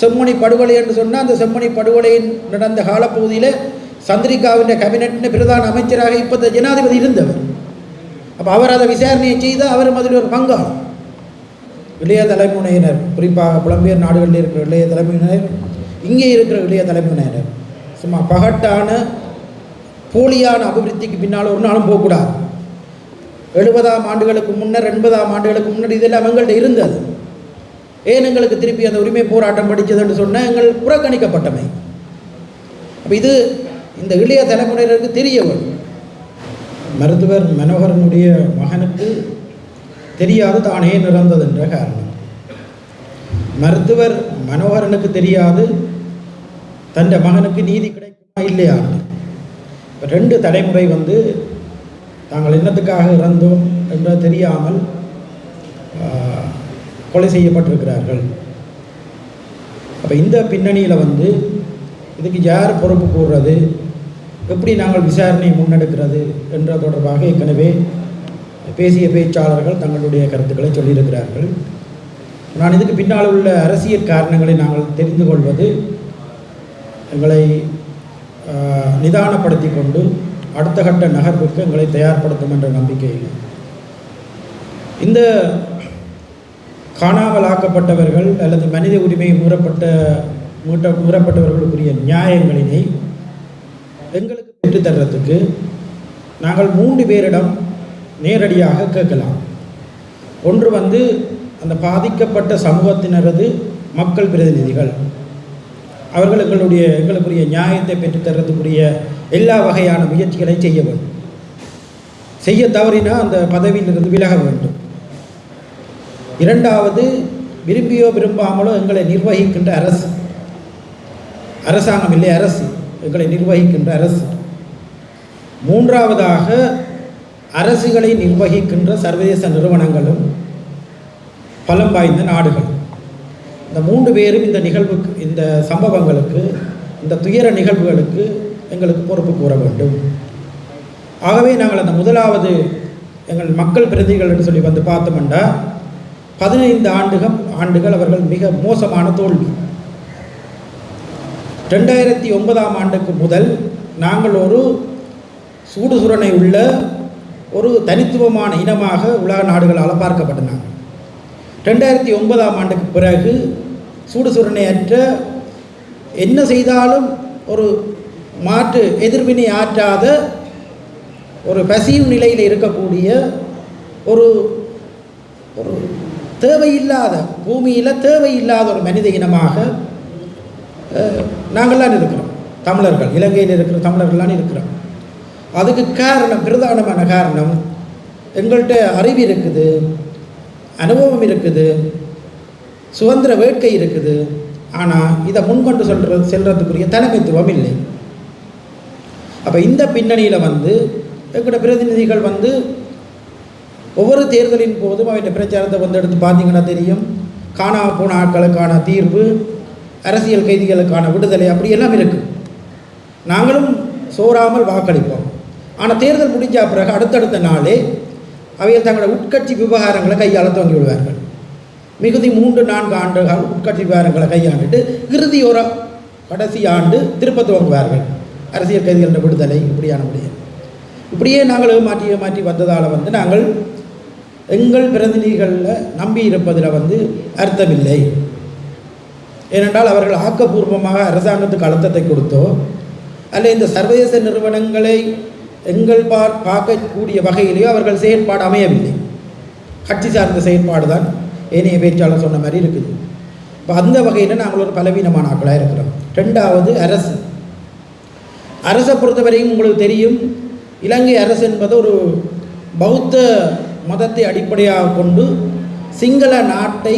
செம்மணி படுகொலை என்று சொன்னால் அந்த செம்மணி படுகொலையின் நடந்த காலப்பகுதியில் சந்திரிகாவின் கேபினெட்டின் பிரதான அமைச்சராக இப்போ ஜனாதிபதி இருந்தவர். அப்போ அவர் அதை விசாரணையை செய்தால் அவரும் அதில் ஒரு பங்காளர். இளைய தலைமுறையினர் குறிப்பாக புலம்பெயர் நாடுகளில் இருக்கிற இளைய தலைமுறையினர் இங்கே இருக்கிற இளைய தலைமுறையினர் சும்மா பகட்டான போலியான அபிவிருத்திக்கு பின்னால் ஒரு நாளும் போகக்கூடாது. எழுபதாம் ஆண்டுகளுக்கு முன்னர் எண்பதாம் ஆண்டுகளுக்கு முன்னர் இதெல்லாம் எங்கள்கிட்ட இருந்தது. ஏன் எங்களுக்கு திருப்பி அந்த உரிமை போராட்டம் படித்ததுன்னு சொன்னால் எங்கள் புறக்கணிக்கப்பட்டமை. அப்போ இது இந்த இளைய தலைமுறையினருக்கு தெரிய வரும். மருத்துவர் மனோகரனுடைய மகனுக்கு தெரியாது தானே நிறந்தது என்ற காரணம். மருத்துவர் மனோகரனுக்கு தெரியாது தன் மகனுக்கு நீதி கிடைக்குமா இல்லையா? ரெண்டு தலைமுறை வந்து தாங்கள் என்னத்துக்காக இறந்தோம் என்று தெரியாமல் கொலை செய்யப்பட்டிருக்கிறார்கள். அப்போ இந்த பின்னணியில் வந்து இதுக்கு யார் பொறுப்பு கூறுறது? எப்படி நாங்கள் விசாரணை முன்னெடுக்கிறது என்ற தொடர்பாக ஏற்கனவே பேசிய பேச்சாளர்கள் தங்களுடைய கருத்துக்களை சொல்லியிருக்கிறார்கள். நான் இதுக்கு பின்னால் உள்ள அரசியல் காரணங்களை நாங்கள் தெரிந்து கொள்வது எங்களை நிதானப்படுத்தி கொண்டு அடுத்த கட்ட நகர்வுக்கு எங்களை தயார்படுத்தும் என்ற நம்பிக்கையில். இந்த காணாமல் ஆக்கப்பட்டவர்கள் அல்லது மனித உரிமை மூறப்பட்ட மூட்ட மூறப்பட்டவர்களுக்குரிய நியாயங்களினை எங்களுக்கு பெற்றுத்தர்றதுக்கு நாங்கள் மூன்று பேரிடம் நேரடியாக கேட்கலாம். ஒன்று வந்து அந்த பாதிக்கப்பட்ட சமூகத்தினரது மக்கள் பிரதிநிதிகள். அவர்கள் எங்களுடைய எங்களுக்குரிய நியாயத்தை பெற்றுத்தர்றதுக்குரிய எல்லா வகையான முயற்சிகளை செய்ய வேண்டும். செய்ய தவறினா அந்த பதவியிலிருந்து விலக வேண்டும். இரண்டாவது விரும்பியோ விரும்பாமலோ எங்களை நிர்வகிக்கின்ற அரசு. அரசாங்கம் இல்லை அரசு. எங்களை நிர்வகிக்கின்ற அரசு. மூன்றாவதாக அரசுகளை நிர்வகிக்கின்ற சர்வதேச நிறுவனங்களும் பலம் வாய்ந்த நாடுகள். இந்த மூன்று பேரும் இந்த நிகழ்வுக்கு இந்த சம்பவங்களுக்கு இந்த துயர நிகழ்வுகளுக்கு எங்களுக்கு பொறுப்பு கூற வேண்டும். ஆகவே நாங்கள் அந்த முதலாவது எங்கள் மக்கள் பிரதிகள் என்று சொல்லி வந்து பார்த்தோம்னா பதினைந்து ஆண்டுகள் ஆண்டுகள் அவர்கள் மிக மோசமான தோல்வி. ரெண்டாயிரத்தி ஒன்பதாம் ஆண்டுக்கு முதல் நாங்கள் ஒரு சூடு உள்ள ஒரு தனித்துவமான இனமாக உலக நாடுகளால் பார்க்கப்பட்டன ரெண்டாயிரத்தி ஒன்பதாம் ஆண்டுக்கு பிறகு சூடு அற்ற என்ன செய்தாலும் ஒரு மாற்று எதிர்வினை ஆற்றாத ஒரு பசிவு நிலையில் இருக்கக்கூடிய ஒரு ஒரு தேவையில்லாத பூமியில் தேவையில்லாத ஒரு மனித இனமாக நாங்கள்லாம் இருக்கிறோம். தமிழர்கள் இலங்கையில் இருக்கிற தமிழர்கள்லாம் இருக்கிறோம். அதுக்கு காரணம் பிரதானமான காரணம் எங்கள்கிட்ட அறிவு இருக்குது அனுபவம் இருக்குது சுதந்திர வேட்கை இருக்குது. ஆனால் இதை முன்கொண்டு சொல்கிறது செல்றதுக்குரிய தலைமைத்துவம் இல்லை. அப்போ இந்த பின்னணியில் வந்து எங்களோட பிரதிநிதிகள் வந்து ஒவ்வொரு தேர்தலின் போதும் அவருடைய பிரச்சாரத்தை வந்து எடுத்து பார்த்தீங்கன்னா தெரியும். காணா போன ஆட்களுக்கான தீர்வு அரசியல் கைதிகளுக்கான விடுதலை அப்படி எல்லாம் இருக்குது நாங்களும் சோறாமல் வாக்களிப்போம். ஆனால் தேர்தல் முடிஞ்ச பிறகு அடுத்தடுத்த நாளே அவைகள் தங்களோட உட்கட்சி விவகாரங்களை கையாள துவங்கி விடுவார்கள். மிகுதி மூன்று நான்கு ஆண்டுகள் உட்கட்சி விவகாரங்களை கையாண்டுட்டு இறுதி ஒரு கடைசி ஆண்டு திருப்ப துவங்குவார்கள். அரசியல் கைதிகளின் விடுதலை இப்படியான முடியும் இப்படியே நாங்கள் மாற்றி மாற்றி வந்ததால் வந்து நாங்கள் எங்கள் பிரதிநிதிகளில் நம்பி இருப்பதில் வந்து அர்த்தமில்லை. ஏனென்றால் அவர்கள் ஆக்கப்பூர்வமாக அரசாங்கத்துக்கு அழுத்தத்தை கொடுத்தோ அல்ல இந்த சர்வதேச நிறுவனங்களை எங்கள் பா பார்க்கக்கூடிய வகையிலேயோ அவர்கள் செயற்பாடு அமையவில்லை. கட்சி சார்ந்த செயற்பாடு தான் ஏனைய பேச்சாளர் சொன்ன மாதிரி இருக்குது. இப்போ அந்த வகையில் நாங்கள் ஒரு பலவீனமான ஆட்களாக இருக்கிறோம். ரெண்டாவது அரசு. அரசை பொறுத்தவரையும் உங்களுக்கு தெரியும் இலங்கை அரசு என்பது ஒரு பௌத்த மதத்தை அடிப்படையாக கொண்டு சிங்கள நாட்டை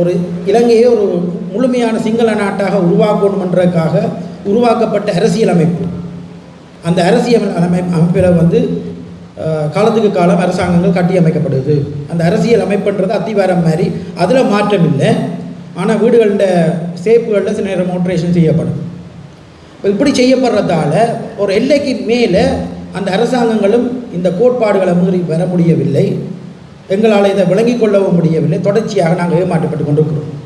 ஒரு இலங்கையை ஒரு முழுமையான சிங்கள நாட்டாக உருவாக்கணுமன்றதுக்காக உருவாக்கப்பட்ட அரசியல் அமைப்பு. அந்த அரசியல் அமை அமைப்பில் வந்து காலத்துக்கு காலம் அரசாங்கங்கள் கட்டி அமைக்கப்படுது அந்த அரசியல் அமைப்புன்றது அத்திவாரம் மாதிரி. அதில் மாற்றம் இல்லை. ஆனால் வீடுகளில் சேப்புகளில் சில நேரம் மோட்ரேஷன் செய்யப்படும். இப்படி செய்யப்படுறதால ஒரு எல்லைக்கு மேலே அந்த அரசாங்கங்களும் இந்த கோட்பாடுகளை மீறி பெற முடியவில்லை. எங்களால் இதை விளங்கிக் கொள்ளவும் முடியவில்லை. தொடர்ச்சியாக நாங்கள் ஏமாற்றப்பட்டு கொண்டிருக்கிறோம்.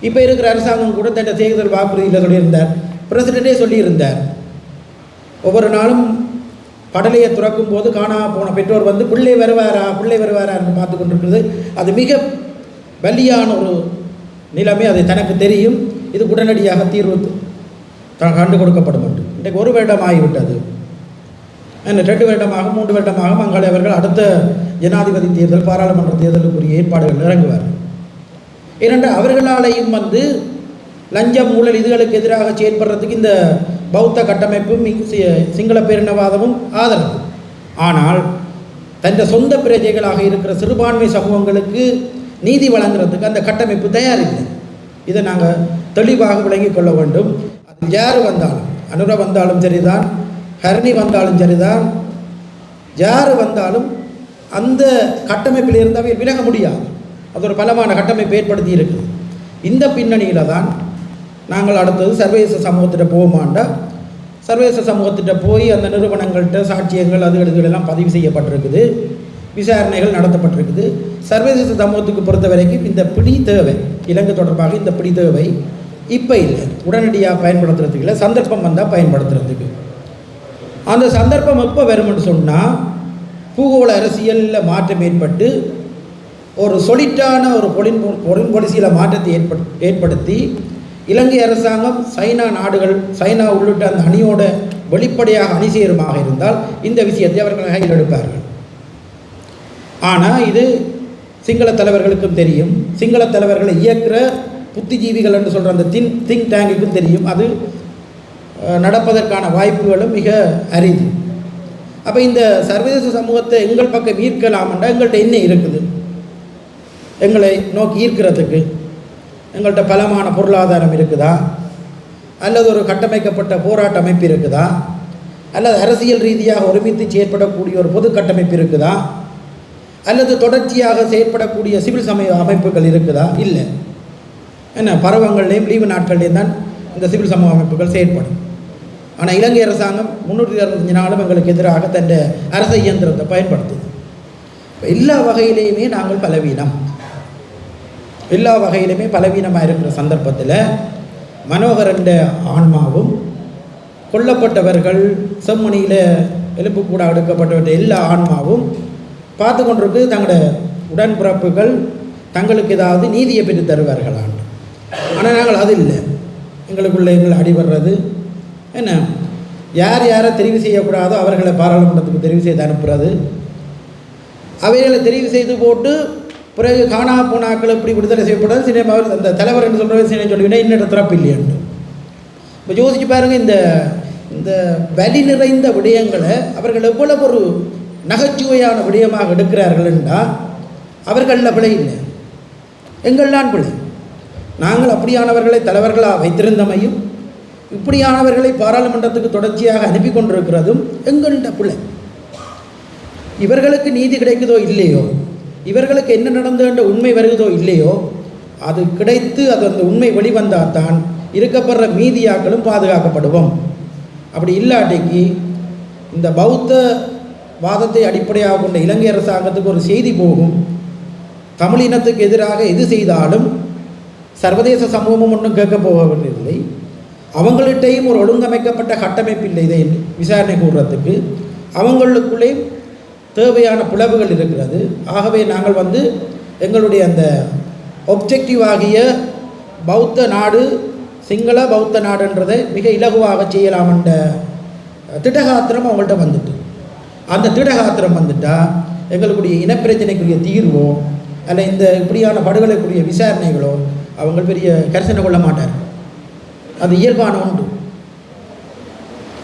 இப்போ இருக்கிற அரசாங்கம் கூட தன்னை தேர்தல் வாக்குறுதியில் சொல்லியிருந்தார். பிரசிடெண்டே சொல்லியிருந்தார். ஒவ்வொரு நாளும் படலையை துறக்கும் போது காணாம போன பெற்றோர் வந்து பிள்ளை வருவாரா? பிள்ளை வருவாரா? என்று பார்த்து கொண்டிருக்கிறது. அது மிக வலியான ஒரு நிலைமை. அது தனக்கு தெரியும். இது உடனடியாக தீர்வு த- கண்டு கொடுக்கப்படும் என்று. இன்றைக்கு ஒரு வருடம் ஆகிவிட்டது. ரெண்டு வருடமாக மூன்று வருடமாக மங்கள அவர்கள் அடுத்த ஜனாதிபதி தேர்தல் பாராளுமன்ற தேர்தலுக்குரிய ஏற்பாடுகள் இறங்குவார். ஏனென்றால் அவர்களாலேயும் வந்து லஞ்சம் ஊழல் இதுகளுக்கு எதிராக செயல்படுறதுக்கு இந்த பௌத்த கட்டமைப்பும் சி- சிங்கள பேரினவாதமும் ஆதரவு. ஆனால் தன் சொந்த பிரஜைகளாக இருக்கிற சிறுபான்மை சமூகங்களுக்கு நீதி வழங்குறதுக்கு அந்த கட்டமைப்பு தயாரில்லை. இதை நாங்கள் தெளிவாக விளங்கிக் கொள்ள வேண்டும். அது யார் வந்தாலும் அனுர வந்தாலும் சரிதான். ஹரணி வந்தாலும் சரிதான் யார் வந்தாலும் அந்த கட்டமைப்பில் இருந்தாவே விலக முடியாது. அது ஒரு பலமான கட்டமைப்பு ஏற்படுத்தி இருக்குது. இந்த பின்னணியில் தான் நாங்கள் அடுத்தது சர்வதேச சமூகத்திட்ட போகமாண்டா சர்வதேச சமூகத்திட்ட போய் அந்த நிறுவனங்கள்கிட்ட சாட்சியங்கள் அது இதுகள் எல்லாம் பதிவு செய்யப்பட்டிருக்குது. விசாரணைகள் நடத்தப்பட்டிருக்குது. சர்வதேச சமூகத்துக்கு பொறுத்த வரைக்கும் இந்த பிடி தேவை. இலங்கை தொடர்பாக இந்த பிடி தேவை. இப்போ இல்லை. உடனடியாக பயன்படுத்துறதுக்கு இல்லை. சந்தர்ப்பம் வந்தால் பயன்படுத்துறதுக்கு. அந்த சந்தர்ப்பம் எப்போ வரும்னு சொன்னால் பூகோள அரசியலில் மாற்றம் ஏற்பட்டு ஒரு சொலிட்டான ஒரு பொலின் பொலின் பொலிசியில் மாற்றத்தை ஏற்பட் ஏற்படுத்தி இலங்கை அரசாங்கம் சைனா நாடுகள் சைனா உள்ளிட்ட அந்த அணியோட வெளிப்படையாக அணி சேருமாக இருந்தால் இந்த விஷயத்தை அவர்கள் கையில் எடுப்பார்கள். ஆனால் இது சிங்கள தலைவர்களுக்கும் தெரியும். சிங்கள தலைவர்களை இயக்கிற புத்திஜீவிகள் என்று சொல்கிற அந்த தின் திங்க் டேங்குக்கும் தெரியும். அது நடப்பதற்கான வாய்ப்புகளும் மிக அரிது. அப்போ இந்த சர்வதேச சமூகத்தை எங்கள் பக்கம் ஈர்க்கலாம்ன்றா எங்கள்கிட்ட என்ன இருக்குது? எங்களை நோக்கி ஈர்க்கிறதுக்கு எங்கள்கிட்ட பலமான பொருளாதாரம் இருக்குதா? அல்லது ஒரு கட்டமைக்கப்பட்ட போராட்ட அமைப்பு இருக்குதா? அல்லது அரசியல் ரீதியாக ஒருமித்து செயற்படக்கூடிய ஒரு பொது கட்டமைப்பு இருக்குதா? அல்லது தொடர்ச்சியாக செயற்படக்கூடிய சிவில் சமய அமைப்புகள் இருக்குதா? இல்லை. என்ன பருவங்கள்லேயும் லீவு நாட்கள்லேயும் தான் இந்த சிவில் சமூக அமைப்புகள் செயற்படும். ஆனால் இலங்கை அரசாங்கம் முன்னூற்றி அறுபத்தஞ்சு நாளும் எங்களுக்கு எதிராக தன் அரச இயந்திரத்தை பயன்படுத்துது. எல்லா வகையிலையுமே நாங்கள் பலவீனம். எல்லா வகையிலுமே பலவீனமாக இருக்கிற சந்தர்ப்பத்தில் மனோகரண்ட ஆன்மாவும் கொல்லப்பட்டவர்கள் செம்மணியில் எலும்பு கூட அடுக்கப்பட்ட எல்லா ஆன்மாவும் பார்த்து கொண்டிருக்கு. தங்களோட உடன்பிறப்புகள் தங்களுக்கு ஏதாவது நீதியை பெற்று தருவார்களான் ஆனால் நாங்கள் அது இல்லை. எங்களுக்குள்ள எங்களை அடிபடுறது என்ன? யார் யாரை தெரிவு செய்யக்கூடாதோ அவர்களை பாராளுமன்றத்துக்கு தெரிவு செய்து அனுப்புறது. அவைகளை தெரிவு செய்து போட்டு பிறகு காணா போனாக்கள் இப்படி விடுதலை செய்யப்படாது சினிமாவில் அந்த தலைவர் என்று சொல்கிறது சினிமா சொல்லிவிட்டா இன்னொரு திறப்பு இல்லையன்று இப்போ யோசிச்சு பாருங்கள் இந்த இந்த வலி நிறைந்த விடயங்களை அவர்கள் எவ்வளவு ஒரு நகைச்சுவையான விடயமாக எடுக்கிறார்கள் என்றால் அவர்களில் பிழை இல்லை. எங்கள்தான் பிழை. நாங்கள் அப்படியானவர்களை தலைவர்களாக வைத்திருந்தமையும் இப்படியானவர்களை பாராளுமன்றத்துக்கு தொடர்ச்சியாக அனுப்பி கொண்டிருக்கிறதும் எங்கள்கிட்ட பிள்ளை? இவர்களுக்கு நீதி கிடைக்குதோ இல்லையோ? இவர்களுக்கு என்ன நடந்ததுன்ற உண்மை வருகிறதோ இல்லையோ? அது கிடைத்து அது அந்த உண்மை வெளிவந்தால் தான் இருக்கப்படுற மீதியாக்களும் பாதுகாக்கப்படுவோம். அப்படி இல்லாட்டிக்கு இந்த பௌத்த வாதத்தை அடிப்படையாக கொண்ட இலங்கை அரசாங்கத்துக்கு ஒரு செய்தி போகும். தமிழினத்துக்கு எதிராக எது செய்தாலும் சர்வதேச சமூகமும் ஒன்றும் கேட்க போவதில்லை அவங்கள்ட்டையும் ஒரு ஒழுங்கமைக்கப்பட்ட கட்டமைப்பு இல்லை. இதை விசாரணை கூடுறதுக்கு அவங்களுக்குள்ளே தேவையான பிளவுகள் இருக்கிறது. ஆகவே நாங்கள் வந்து எங்களுடைய அந்த ஒப்ஜெக்டிவ் ஆகிய பௌத்த நாடு சிங்கள பௌத்த நாடுன்றதை மிக இலகுவாக செய்யலாம் என்ற திடகாத்திரம் அவங்கள்ட்ட வந்துட்டு. அந்த திடகாத்திரம் வந்துட்டால் எங்களுடைய இனப்பிரச்சனைக்குரிய தீர்வோ அல்ல இந்த இப்படியான படுகொலைக்குரிய விசாரணைகளோ அவங்க பெரிய கரிசனை கொள்ள மாட்டார்கள். அது இயல்பான ஒன்று.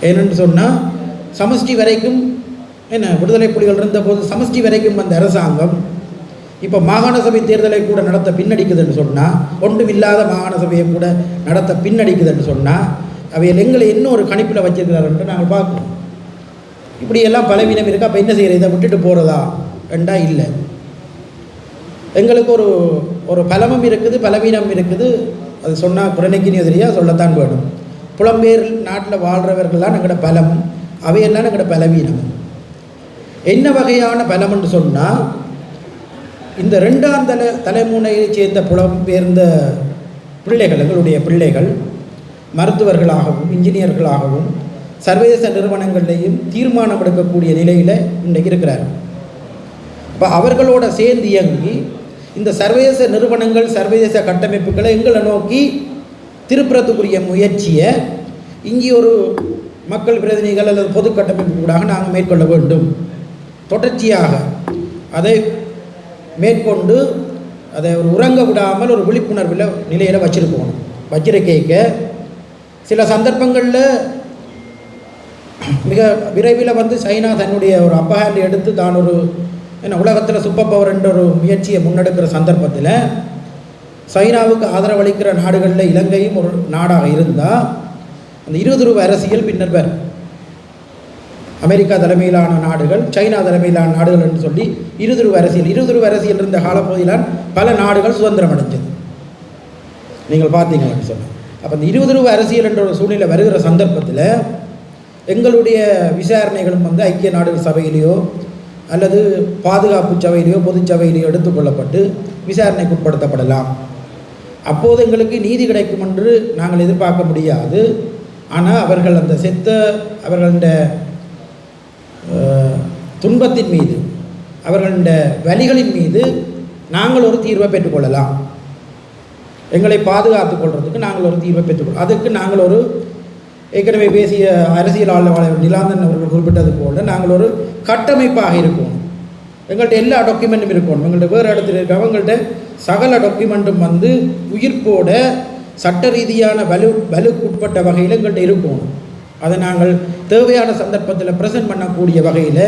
ஏனென்று சொன்னால் சமஷ்டி வரைக்கும் என்ன விடுதலை புலிகள் இருந்தபோது சமஷ்டி வரைக்கும் வந்த அரசாங்கம் இப்போ மாகாண சபை தேர்தலை கூட நடத்த பின்னடிக்குதுன்னு சொன்னால் ஒன்றும் இல்லாத மாகாண சபையை கூட நடத்த பின்னடிக்குதுன்னு சொன்னால் அவையில் எங்களை இன்னொரு கணிப்பில் வச்சிருக்கிறாருன்ட்டு நாங்கள் பார்க்கணும் இப்படியெல்லாம் பலவீனம் இருக்கா? அப்போ என்ன செய்கிற இதை விட்டுட்டு போகிறதா ரெண்டா இல்லை. எங்களுக்கு ஒரு ஒரு பலமும் இருக்குது பலவீனம் இருக்குது. அது சொன்னால் குறைநிக்கு எதிரியாக சொல்லத்தான் வேணும். புலம்பெயர் நாட்டில் வாழ்கிறவர்கள்லாம் எங்களோட பலம். அவையெல்லாம் எங்களோட பலவீனம். என்ன வகையான பலம்னு சொன்னால் இந்த ரெண்டாம் தலை தலைமுறையை சேர்ந்த புலம்பெயர்ந்த பிள்ளைகள் எங்களுடைய பிள்ளைகள் மருத்துவர்களாகவும் இன்ஜினியர்களாகவும் சர்வதேச நிறுவனங்கள்லேயும் தீர்மானம் எடுக்கக்கூடிய நிலையில் இன்றைக்கு இருக்கிறார் இப்போ அவர்களோட சேர்ந்து இயங்கி இந்த சர்வதேச நிறுவனங்கள் சர்வதேச கட்டமைப்புகளை எங்களை நோக்கி திருப்புறத்துக்குரிய முயற்சியை இங்கே ஒரு மக்கள் பிரதிநிதிகள் அல்லது பொது கட்டமைப்புக்கூடாக நாங்கள் மேற்கொள்ள வேண்டும். தொடர்ச்சியாக அதை மேற்கொண்டு அதை ஒரு உறங்க விடாமல் ஒரு விழிப்புணர்வில் நிலையில் வச்சுருக்கணும். வச்சிருக்கேக்க சில சந்தர்ப்பங்களில் மிக விரைவில் வந்து சைனா தன்னுடைய ஒரு அப்பர் எடுத்து தான் ஒரு ஏன்னா உலகத்தில் சூப்பர் பவர் என்ற ஒரு முயற்சியை முன்னெடுக்கிற சந்தர்ப்பத்தில் சைனாவுக்கு ஆதரவளிக்கிற நாடுகளில் இலங்கையும் ஒரு நாடாக இருந்தால் அந்த இருபது ரூபாய் அரசியல் பின்னர் பேர் அமெரிக்கா தலைமையிலான நாடுகள் சைனா தலைமையிலான நாடுகள் என்று சொல்லி இருபது ரூபாய் அரசியல் இருதுருவ அரசியல் இருந்த காலப்பகுதியிலான் பல நாடுகள் சுதந்திரம் அடைஞ்சது. நீங்கள் பார்த்தீங்கன்னு சொல்லி அப்போ இந்த ரூபாய் அரசியல் என்ற ஒரு சூழ்நிலை வருகிற சந்தர்ப்பத்தில் எங்களுடைய விசாரணைகளும் வந்து ஐக்கிய நாடுகள் சபையிலேயோ அல்லது பாதுகாப்பு சபையிலேயோ பொதுச்சபையிலேயோ எடுத்துக்கொள்ளப்பட்டு விசாரணைக்கு உட்படுத்தப்படலாம். அப்போது எங்களுக்கு நீதி கிடைக்கும் என்று நாங்கள் எதிர்பார்க்க முடியாது. ஆனால் அவர்கள் அந்த செத்த அவர்களுடைய துன்பத்தின் மீது அவர்களுடைய வலிகளின் மீது நாங்கள் ஒரு தீர்வை பெற்றுக்கொள்ளலாம் எங்களை பாதுகாத்துக் கொள்றதுக்கு நாங்கள் ஒரு தீர்வை பெற்றுக்கொள்ளலாம் அதுக்கு நாங்கள் ஒரு ஏற்கனவே பேசிய அரசியல் அரசியலாளர் நிலாந்தன் அவர்கள் குறிப்பிட்டது போல நாங்கள் ஒரு கட்டமைப்பாக இருக்கோம். எங்கள்கிட்ட எல்லா டாக்குமெண்ட்டும் இருக்கணும். எங்கள்கிட்ட வேறு இடத்துல இருக்க. அவங்கள்ட்ட சகல டாக்குமெண்ட்டும் வந்து உயிர்ப்போட சட்ட ரீதியான வலு வலுக்குட்பட்ட வகையில் எங்கள்கிட்ட இருக்கணும். அதை நாங்கள் தேவையான சந்தர்ப்பத்தில் ப்ரெசென்ட் பண்ணக்கூடிய வகையில்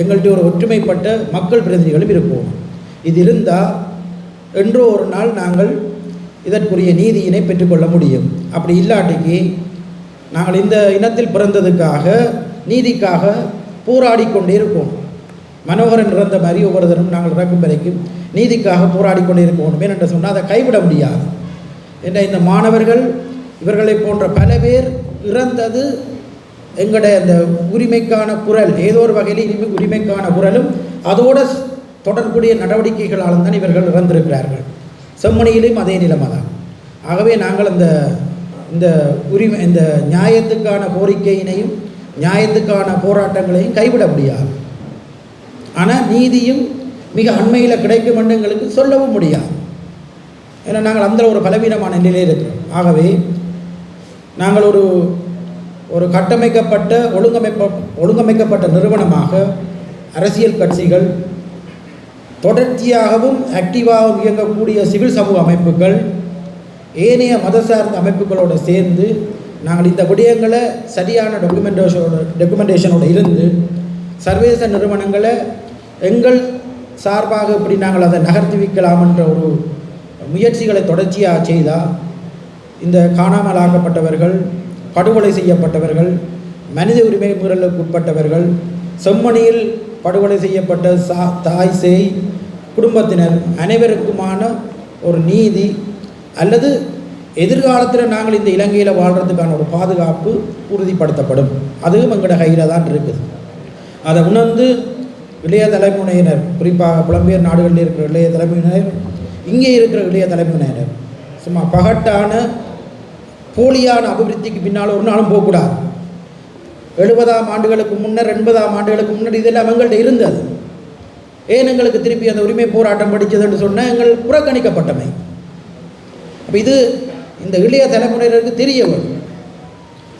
எங்கள்கிட்ட ஒரு ஒற்றுமைப்பட்ட மக்கள் பிரதிநிதிகளும் இருப்போம் இது இருந்தால் என்றோ ஒரு நாள் நாங்கள் இதற்குரிய நீதியினை பெற்றுக்கொள்ள முடியும். அப்படி இல்லாட்டிக்கு நாங்கள் இந்த இனத்தில் பிறந்ததுக்காக நீதிக்காக போராடி கொண்டே இருக்கோம் மனோகரன் இறந்த மாதிரி ஒவ்வொரு நாங்கள் இறக்கும் வரைக்கும் நீதிக்காக போராடி கொண்டே இருப்போம் ஏனென்று சொன்னால் அதை கைவிட முடியாது. என்ற இந்த மாணவர்கள் இவர்களை போன்ற பல பேர் இறந்தது எங்களுடைய அந்த உரிமைக்கான குரல் ஏதோ ஒரு வகையில் இனிமே உரிமைக்கான குரலும் அதோடு தொடர்புடைய நடவடிக்கைகளாலும் தான் இவர்கள் இறந்திருக்கிறார்கள். செம்மணியிலும் அதே நிலைமை தான். ஆகவே நாங்கள் அந்த இந்த உரிமை இந்த நியாயத்துக்கான கோரிக்கையினையும் நியாயத்துக்கான போராட்டங்களையும் கைவிட முடியாது. ஆனால் நீதியும் மிக அண்மையில் கிடைக்கும் எங்களுக்கு சொல்லவும் முடியாது. ஏன்னா நாங்கள் அந்த ஒரு பலவீனமான நிலையில் இருக்கிறோம். ஆகவே நாங்கள் ஒரு ஒரு கட்டமைக்கப்பட்ட ஒழுங்கமைப்ப ஒழுங்கமைக்கப்பட்ட நிறுவனமாக அரசியல் கட்சிகள் தொடர்ச்சியாகவும் ஆக்டிவாகவும் இயங்கக்கூடிய சிவில் சமூக அமைப்புகள் ஏனைய மத சார்ந்த அமைப்புகளோடு சேர்ந்து நாங்கள் இந்த விடயங்களை சரியான டாக்குமெண்டேஷனோட டாக்குமெண்டேஷனோட இருந்து சர்வதேச நிறுவனங்களை எங்கள் சார்பாக இப்படி நாங்கள் அதை நகர்த்தி வைக்கலாம் என்ற ஒரு முயற்சிகளை தொடர்ச்சியாக செய்தால் இந்த காணாமல் ஆக்கப்பட்டவர்கள் படுகொலை செய்யப்பட்டவர்கள் மனித உரிமை மீறலுக்கு உட்பட்டவர்கள் செம்மணியில் படுகொலை செய்யப்பட்ட சா தாய் சேய் குடும்பத்தினர் அனைவருக்குமான ஒரு நீதி அல்லது எதிர்காலத்தில் நாங்கள் இந்த இலங்கையில் வாழ்கிறதுக்கான ஒரு பாதுகாப்பு உறுதிப்படுத்தப்படும். அதுவும் எங்களோட கையில் தான் இருக்குது. அதை உணர்ந்து இளைய தலைமுறையினர் குறிப்பாக புலம்பெயர் நாடுகளில் இருக்கிற இளைய தலைமுறையினர் இங்கே இருக்கிற இளைய தலைமுறையினர் சும்மா பகட்டான போலியான அபிவிருத்திக்கு பின்னால் ஒரு நாளும் போகக்கூடாது. எழுபதாம் ஆண்டுகளுக்கு முன்னர் எண்பதாம் ஆண்டுகளுக்கு முன்னர் இதெல்லாம் எங்கள்கிட்ட இருந்தது. ஏன் எங்களுக்கு திருப்பி அந்த உரிமை போராட்டம் படித்ததுன்னு சொன்னால் எங்கள் புறக்கணிக்கப்பட்டமை. அப்போ இது இந்த இளைய தலைமுறையினருக்கு தெரிய வரும்.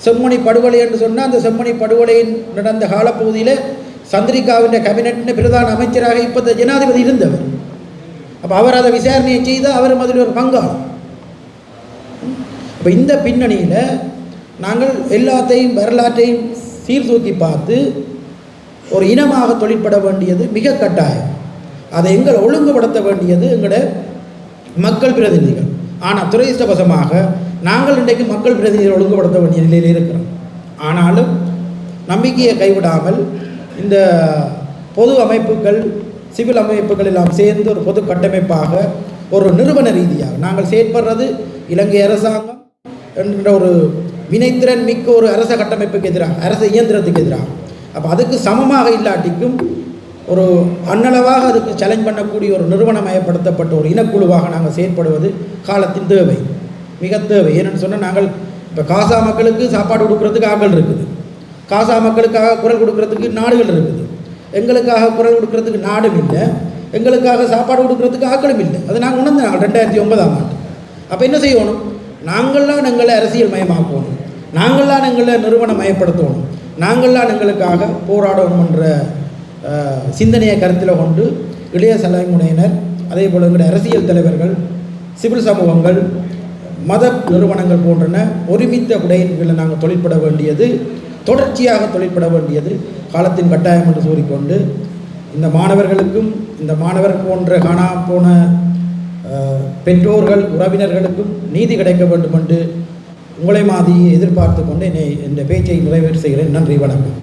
செம்மணி படுகொலை என்று சொன்னால் அந்த செம்மணி படுகொலையின் நடந்த காலப்பகுதியில் சந்திரிகாவின் கேபினெட்டின் பிரதான அமைச்சராக இப்போ ஜனாதிபதி இருந்தவர். அப்போ அவர் அதை விசாரணையை செய்தால் அவரும் அதில் ஒரு பங்காளம் இப்போ இந்த பின்னணியில் நாங்கள் எல்லாத்தையும் வரலாற்றையும் சீர்தூக்கி பார்த்து ஒரு இனமாக தொழிற்பட வேண்டியது மிக கட்டாயம். அதை எங்கள் ஒழுங்குபடுத்த வேண்டியது எங்களோட மக்கள் பிரதிநிதிகள். ஆனால் துரதிருஷ்டவசமாக நாங்கள் இன்றைக்கு மக்கள் பிரதிநிதிகள் ஒழுங்குபடுத்த வேண்டிய நிலையில் இருக்கிறோம். ஆனாலும் நம்பிக்கையை கைவிடாமல் இந்த பொது அமைப்புகள் சிவில் அமைப்புகள் எல்லாம் சேர்ந்து ஒரு பொது கட்டமைப்பாக ஒரு நிறுவன ரீதியாக நாங்கள் செயற்படுறது இலங்கை அரசாங்கம் என்ற ஒரு வினைத்திறன் மிக்க ஒரு அரச கட்டமைப்புக்கு எதிராக அரச இயந்திரத்துக்கு எதிராக. அப்போ அதுக்கு சமமாக இல்லாட்டிக்கும் ஒரு அன்னளவாக அதுக்கு சேலஞ்ச் பண்ணக்கூடிய ஒரு நிறுவனமயப்படுத்தப்பட்ட ஒரு இனக்குழுவாக நாங்கள் செயற்படுவது காலத்தின் தேவை மிக தேவை. ஏன்னு சொன்னால் நாங்கள் இப்போ காசா மக்களுக்கு சாப்பாடு கொடுக்குறதுக்கு ஆக்கள் இருக்குது. காசா மக்களுக்காக குரல் கொடுக்கறதுக்கு நாடுகள் இருக்குது. எங்களுக்காக குரல் கொடுக்கறதுக்கு நாடும் இல்லை. எங்களுக்காக சாப்பாடு கொடுக்கறதுக்கு ஆக்களும் இல்லை. அது நாங்கள் உணர்ந்து நாங்கள் ரெண்டாயிரத்தி ஒன்பதாம் ஆண்டு. அப்போ என்ன செய்யணும்? நாங்கள்லாம் எங்களை அரசியல் மயமாக்கணும். நாங்கள்லாம் எங்களை நிறுவனம் மயப்படுத்தணும். நாங்கள்லாம் எங்களுக்காக போராடணும் என்ற சிந்தனையை கருத்தில் கொண்டு இளைய தலைமுறையினர் அதே போல் எங்களுடைய அரசியல் தலைவர்கள் சிவில் சமூகங்கள் மத நிறுவனங்கள் போன்றன ஒருமித்த விடைகளில் நாங்கள் தொழிற்பட வேண்டியது தொடர்ச்சியாக தொழிற்பட வேண்டியது காலத்தின் கட்டாயம் என்று கூறிக்கொண்டு இந்த மாணவர்களுக்கும் இந்த மாணவர் போன்ற காணா போன பெற்றோர்கள் உறவினர்களுக்கும் நீதி கிடைக்க வேண்டும் என்று உங்களை மாதிரி எதிர்பார்த்து கொண்டு என்னை இந்த பேச்சை நிறைவேற்றி செய்கிறேன். நன்றி வணக்கம்.